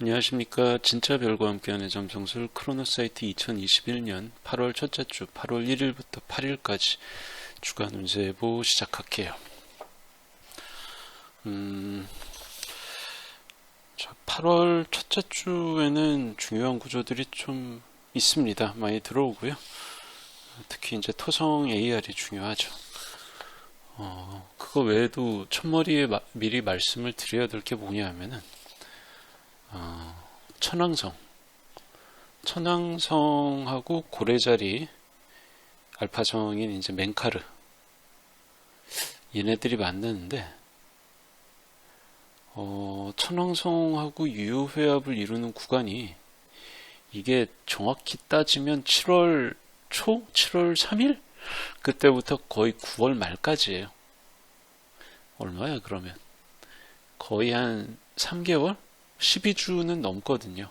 안녕하십니까. 진짜 별과 함께하는 점성술 크로노사이트 2021년 8월 첫째 주 8월 1일부터 8일까지 주간 운세 예보 시작할게요. 음, 자, 8월 첫째 주에는 중요한 구조들이 좀 있습니다. 많이 들어오고요. 특히 이제 토성 AR이 중요하죠. 어, 그거 외에도 첫머리에 마- 미리 말씀을 드려야 될 게 뭐냐 하면은 어, 천왕성. 천왕성하고 고래자리 알파성인 이제 멘카르. 얘네들이 만나는데, 어, 천왕성하고 유효회합을 이루는 구간이 이게 정확히 따지면 7월 초? 7월 3일? 그때부터 거의 9월 말까지예요. 얼마야, 그러면? 거의 한 3개월? 12주는 넘거든요.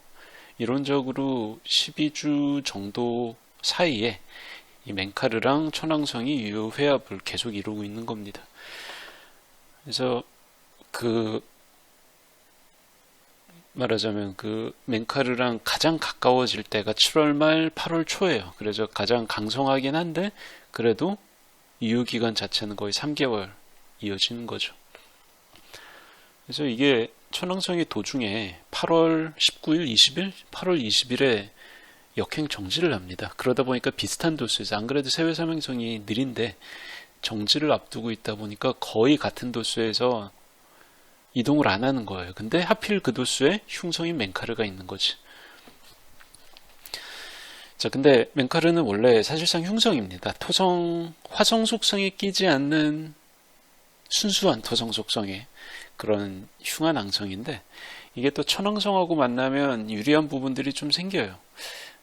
이론적으로 12주 정도 사이에 이 멘카르랑 천왕성이 유효 회합을 계속 이루고 있는 겁니다. 그래서 그 말하자면 그 멘카르랑 가장 가까워질 때가 7월 말 8월 초예요. 그래서 가장 강성하긴 한데 그래도 유효 기간 자체는 거의 3개월 이어지는 거죠. 그래서 이게 천왕성이 도중에 8월 19일, 20일, 8월 20일에 역행 정지를 합니다. 그러다 보니까 비슷한 도수에서 안 그래도 세외 삼행성이 느린데 정지를 앞두고 있다 보니까 거의 같은 도수에서 이동을 안 하는 거예요. 근데 하필 그 도수에 흉성인 멘카르가 있는 거지. 자, 근데 멘카르는 원래 사실상 흉성입니다. 토성, 화성 속성에 끼지 않는 순수한 토성 속성에 그런 흉한 앙성인데 이게 또 천왕성하고 만나면 유리한 부분들이 좀 생겨요.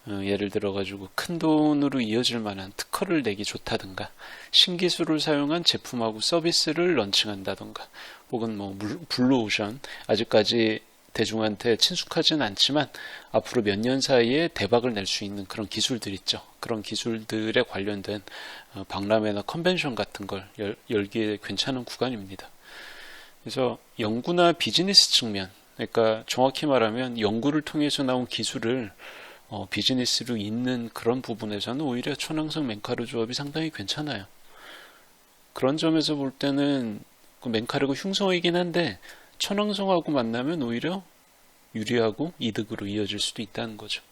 어, 예를 들어가지고 큰 돈으로 이어질 만한 특허를 내기 좋다든가 신기술을 사용한 제품하고 서비스를 런칭한다든가 혹은 뭐 물- 블루오션 아직까지 대중한테 친숙하진 않지만 앞으로 몇 년 사이에 대박을 낼 수 있는 그런 기술들 있죠. 그런 기술들에 관련된 어, 박람회나 컨벤션 같은 걸 열, 열기에 괜찮은 구간입니다. 그래서 연구나 비즈니스 측면, 그러니까 정확히 말하면 연구를 통해서 나온 기술을 어, 비즈니스로 잇는 그런 부분에서는 오히려 천왕성 멘카르 조합이 상당히 괜찮아요. 그런 점에서 볼 때는 그 멘카르가 흉성이긴 한데 천왕성하고 만나면 오히려 유리하고 이득으로 이어질 수도 있다는 거죠.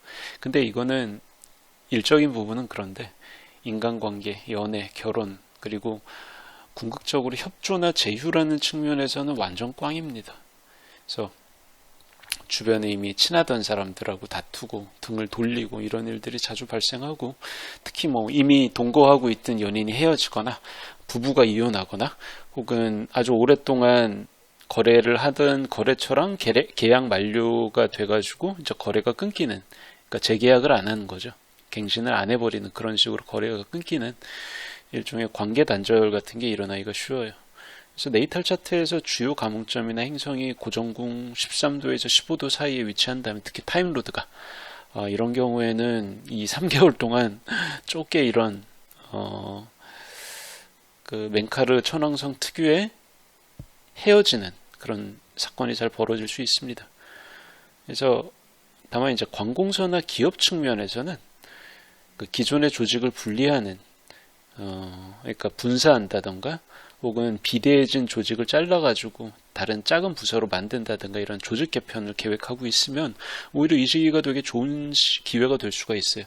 근데 이거는 일적인 부분은 그런데 인간관계, 연애, 결혼, 그리고 궁극적으로 협조나 제휴라는 측면에서는 완전 꽝입니다. 그래서 주변에 이미 친하던 사람들하고 다투고 등을 돌리고 이런 일들이 자주 발생하고 특히 뭐 이미 동거하고 있던 연인이 헤어지거나 부부가 이혼하거나 혹은 아주 오랫동안 거래를 하던 거래처랑 계래- 계약 만료가 돼가지고 이제 거래가 끊기는 그러니까 재계약을 안 하는 거죠. 갱신을 안 해버리는 그런 식으로 거래가 끊기는 일종의 관계 단절 같은 게 일어나기가 쉬워요. 그래서 네이탈 차트에서 주요 감흥점이나 행성이 고정궁 13도에서 15도 사이에 위치한다면 특히 타임로드가 어, 이런 경우에는 이 3개월 동안 좁게 이런 어, 그 멘카르 천왕성 특유의 헤어지는 그런 사건이 잘 벌어질 수 있습니다. 그래서 다만 이제 관공서나 기업 측면에서는 그 기존의 조직을 분리하는 어, 그러니까 분사한다던가 혹은 비대해진 조직을 잘라가지고 다른 작은 부서로 만든다든가 이런 조직 개편을 계획하고 있으면 오히려 이 시기가 되게 좋은 시- 기회가 될 수가 있어요.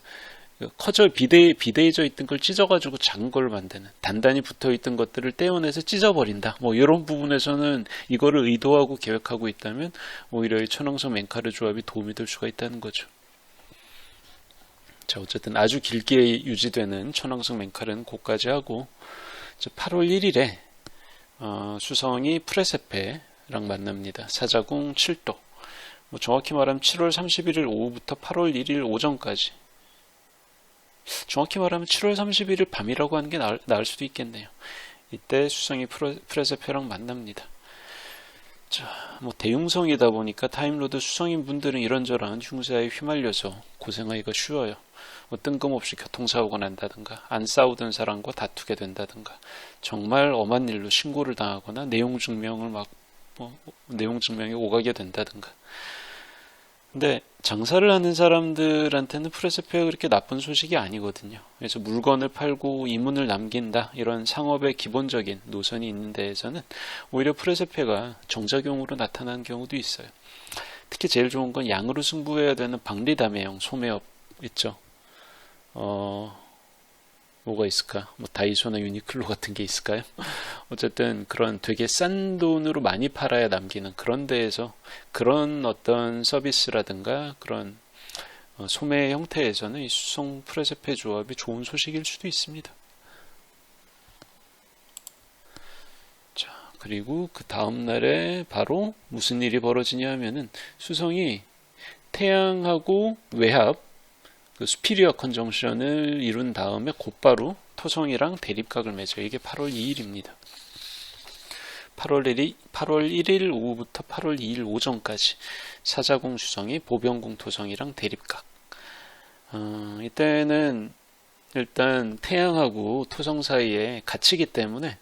커져 비대 비대해져 있던 걸 찢어가지고 작은 걸 만드는 단단히 붙어 있던 것들을 떼어내서 찢어버린다. 뭐 이런 부분에서는 이거를 의도하고 계획하고 있다면 오히려 이 천왕성 멘카르 조합이 도움이 될 수가 있다는 거죠. 자 어쨌든 아주 길게 유지되는 천왕성 멘카르는 고까지 하고 이제 8월 1일에 어, 수성이 프레세페랑 만납니다. 사자궁 7도. 뭐 정확히 말하면 7월 31일 오후부터 8월 1일 오전까지. 정확히 말하면 7월 31일 밤이라고 하는 게 나을, 나을 수도 있겠네요. 이때 수성이 프레, 프레세페랑 만납니다. 자, 뭐 대흉성이다 보니까 타임로드 수성인 분들은 이런저런 흉사에 휘말려서 고생하기가 쉬워요. 뭐 뜬금없이 교통사고가 난다든가 안 싸우던 사람과 다투게 된다든가 정말 엄한 일로 신고를 당하거나 내용 증명을 막 뭐, 내용 증명이 오가게 된다든가 근데 장사를 하는 사람들한테는 프레세페가 그렇게 나쁜 소식이 아니거든요. 그래서 물건을 팔고 이문을 남긴다 이런 상업의 기본적인 노선이 있는 데에서는 오히려 프레세페가 정작용으로 나타나는 경우도 있어요. 특히 제일 좋은 건 양으로 승부해야 되는 박리담회형 소매업 있죠. 어, 뭐가 있을까? 뭐 다이소나 유니클로 같은 게 있을까요? 어쨌든 그런 되게 싼 돈으로 많이 팔아야 남기는 그런 데에서 그런 어떤 서비스라든가 그런 어, 소매 형태에서는 이 수성 프레세페 조합이 좋은 소식일 수도 있습니다. 자, 그리고 그 다음 날에 바로 무슨 일이 벌어지냐 하면은 수성이 태양하고 외합 그 수피리어 컨정션을 이룬 다음에 곧바로 토성이랑 대립각을 맺어요. 이게 8월 2일입니다. 8월 1일, 8월 1일 오후부터 8월 2일 오전까지 사자궁 수성이 보병궁 토성이랑 대립각. 어, 이때는 일단 태양하고 토성 사이에 갇히기 때문에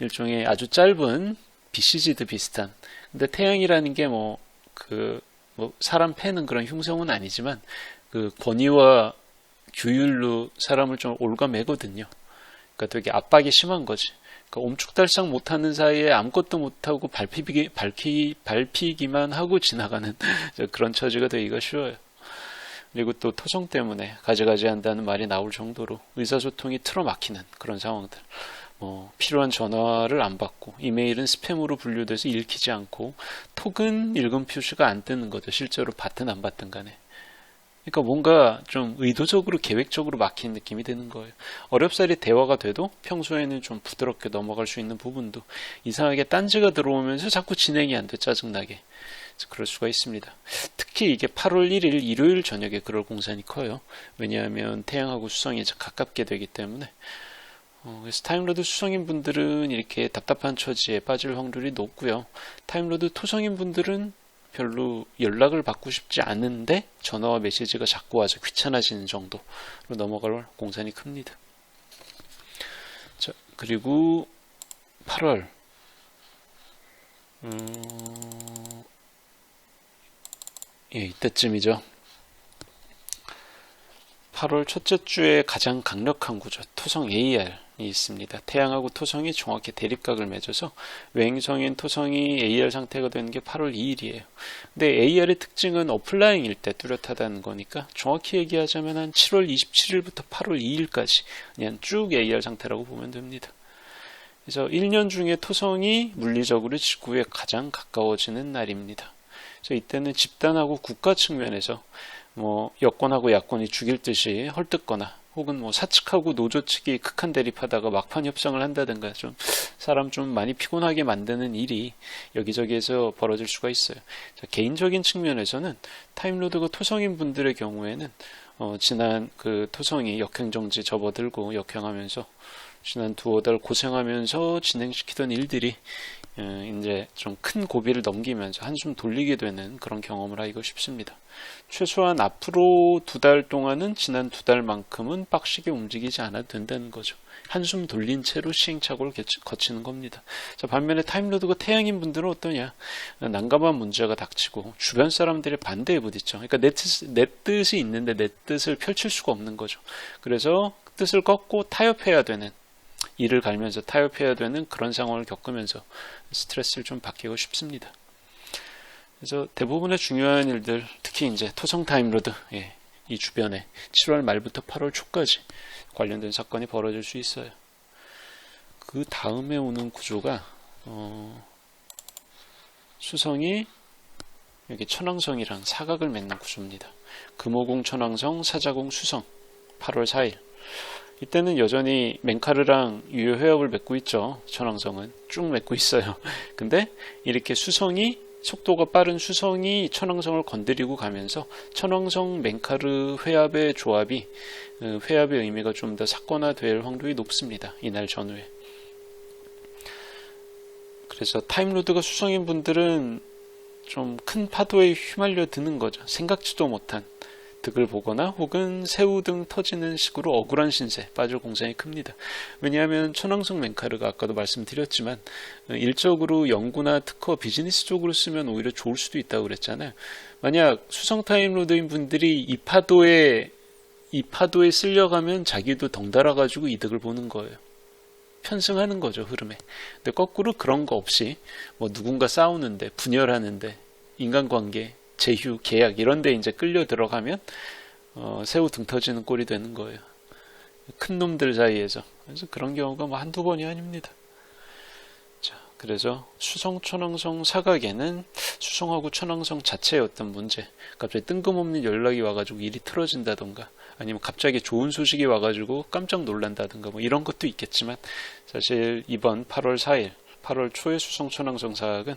일종의 아주 짧은 BCG도 비슷한. 근데 태양이라는 게 뭐 그 뭐 사람 패는 그런 흉성은 아니지만 그 권위와 규율로 사람을 좀 올가매거든요. 그러니까 되게 압박이 심한 거지. 그러니까 옴축달싹 못하는 사이에 아무것도 못하고 밟히기, 밟히, 밟히기만 하고 지나가는 그런 처지가 되기가 쉬워요. 그리고 또 토성 때문에 가지가지 한다는 말이 나올 정도로 의사소통이 틀어막히는 그런 상황들. 뭐 필요한 전화를 안 받고 이메일은 스팸으로 분류돼서 읽히지 않고 톡은 읽음 표시가 안 뜨는 거죠. 실제로 받든 안 받든 간에. 그러니까 뭔가 좀 의도적으로 계획적으로 막힌 느낌이 드는 거예요. 어렵사리 대화가 돼도 평소에는 좀 부드럽게 넘어갈 수 있는 부분도 이상하게 딴지가 들어오면서 자꾸 진행이 안 돼 짜증나게. 그럴 수가 있습니다. 특히 이게 8월 1일 일요일 저녁에 그럴 공산이 커요. 왜냐하면 태양하고 수성이 가깝게 되기 때문에. 어, 그래서 타임로드 수성인 분들은 이렇게 답답한 처지에 빠질 확률이 높고요. 타임로드 토성인 분들은 별로 연락을 받고 싶지 않은데 전화와 메시지가 자꾸 와서 귀찮아지는 정도로 넘어갈 공산이 큽니다. 자, 그리고 8월 음, 예, 이때쯤이죠. 8월 첫째 주에 가장 강력한 구조 토성 AR이 있습니다. 태양하고 토성이 정확히 대립각을 맺어서 외행성인 토성이 AR 상태가 되는 게 8월 2일이에요. 근데 AR의 특징은 어플라잉일 때 뚜렷하다는 거니까 정확히 얘기하자면 한 7월 27일부터 8월 2일까지 그냥 쭉 AR 상태라고 보면 됩니다. 그래서 1년 중에 토성이 물리적으로 지구에 가장 가까워지는 날입니다. 그래서 이때는 집단하고 국가 측면에서 뭐 여권하고 야권이 죽일 듯이 헐뜯거나 혹은 뭐 사측하고 노조 측이 극한 대립하다가 막판 협상을 한다든가 좀 사람 좀 많이 피곤하게 만드는 일이 여기저기에서 벌어질 수가 있어요. 자, 개인적인 측면에서는 타임로드가 토성인 분들의 경우에는 어, 지난 그 토성이 역행정지 접어들고 역행하면서 지난 두어 달 고생하면서 진행시키던 일들이 어, 이제 좀 큰 고비를 넘기면서 한숨 돌리게 되는 그런 경험을 하기가 쉽습니다. 최소한 앞으로 두 달 동안은 지난 두 달만큼은 빡시게 움직이지 않아도 된다는 거죠. 한숨 돌린 채로 시행착오를 거치는 겁니다. 자, 반면에 타임로드가 태양인 분들은 어떠냐? 난감한 문제가 닥치고 주변 사람들의 반대에 부딪혀. 그러니까 내, 뜻, 내 뜻이 있는데 내 뜻을 펼칠 수가 없는 거죠. 그래서 뜻을 꺾고 타협해야 되는 이를 갈면서 타협해야 되는 그런 상황을 겪으면서 스트레스를 좀 받기가 쉽습니다. 그래서 대부분의 중요한 일들, 특히 이제 토성 타임로드, 예, 이 주변에 7월 말부터 8월 초까지 관련된 사건이 벌어질 수 있어요. 그 다음에 오는 구조가 어, 수성이 여기 천왕성이랑 사각을 맺는 구조입니다. 금호공 천왕성, 사자공 수성 8월 4일 이때는 여전히 맹카르랑 유효 회합을 맺고 있죠. 천왕성은 쭉 맺고 있어요. 근데 이렇게 수성이 속도가 빠른 수성이 천왕성을 건드리고 가면서 천왕성 맹카르 회합의 조합이 어, 회합의 의미가 좀더 사건화될 확률이 높습니다. 이날 전후에. 그래서 타임로드가 수성인 분들은 좀 큰 파도에 휘말려 드는 거죠. 생각지도 못한 득을 보거나 혹은 새우 등 터지는 식으로 억울한 신세 빠질 공산이 큽니다. 왜냐하면 천왕성 멘카르가 아까도 말씀드렸지만 어, 일적으로 연구나 특허 비즈니스 쪽으로 쓰면 오히려 좋을 수도 있다고 그랬잖아요. 만약 수성 타임로드인 분들이 이 파도에 이 파도에 쓸려가면 자기도 덩달아 가지고 이득을 보는 거예요. 편승하는 거죠 흐름에. 근데 거꾸로 그런 거 없이 뭐 누군가 싸우는데 분열하는데 인간관계, 제휴, 계약 이런 데 이제 끌려 들어가면 어, 새우 등 터지는 꼴이 되는 거예요. 큰 놈들 사이에서. 그래서 그런 경우가 뭐 한두 번이 아닙니다. 자, 그래서 수성 천왕성 사각에는 수성하고 천왕성 자체의 어떤 문제, 갑자기 뜬금없는 연락이 와가지고 일이 틀어진다던가, 아니면 갑자기 좋은 소식이 와가지고 깜짝 놀란다든가 뭐 이런 것도 있겠지만 사실 이번 8월 4일 8월 초의 수성 천왕성 사학은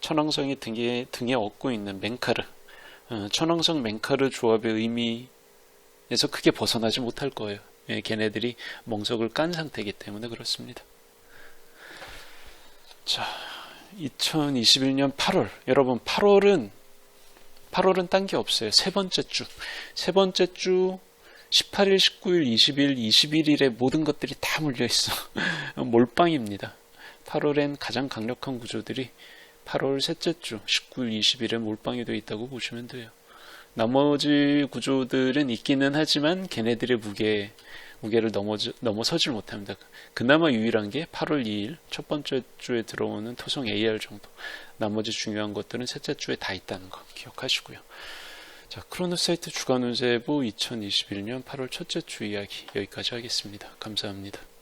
천왕성이 등에, 등에 얻고 있는 맹카르 어, 천왕성 맹카르 조합의 의미에서 크게 벗어나지 못할 거예요. 예, 걔네들이 멍석을 깐 상태이기 때문에 그렇습니다. 자, 2021년 8월 여러분 8월은 8월은 딴 게 없어요. 세 번째 주. 세 번째 주 18일, 19일, 20일, 21일에 모든 것들이 다 물려 있어. 몰빵입니다. 8월엔 가장 강력한 구조들이 8월 셋째 주, 19일, 20일에 몰빵이 되어 있다고 보시면 돼요. 나머지 구조들은 있기는 하지만 걔네들의 무게, 무게를 넘어, 넘어서질 못합니다. 그나마 유일한 게 8월 2일 첫 번째 주에 들어오는 토성 AR 정도. 나머지 중요한 것들은 셋째 주에 다 있다는 거 기억하시고요. 자, 크로노사이트 주간 운세부 2021년 8월 첫째 주 이야기 여기까지 하겠습니다. 감사합니다.